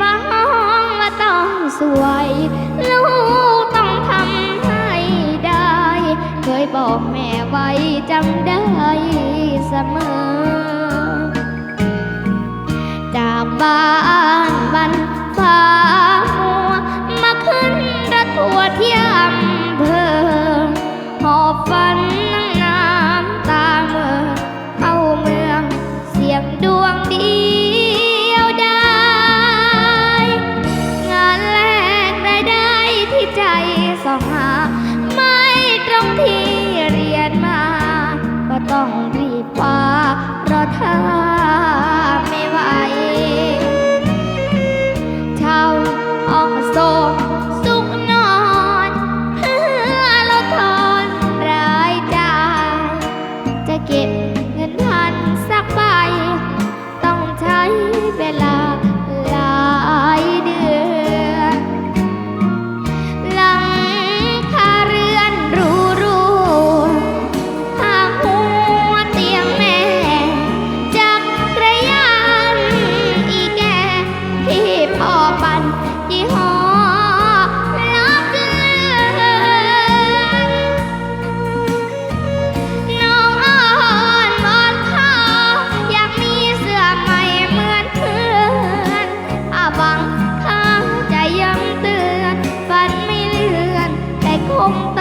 ฟ้องว่าต้องสวย ลูกต้องทำให้ได้ เคยบอกแม่ไว้จำได้เสมอ จากบ้าน ที่เรียนมา ก็ต้องรีบคว้าเพราะถ้า 红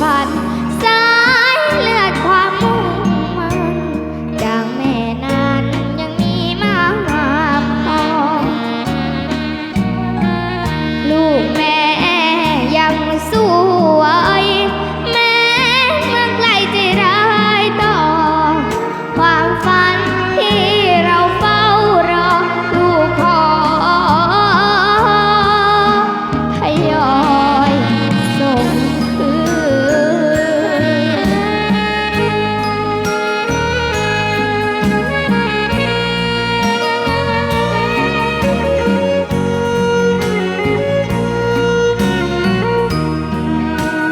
ฝัน สายเลือดความมุ่งมั่นจากแม่นั้นยังมีมาหาพ่อลูกแม่ยังสู้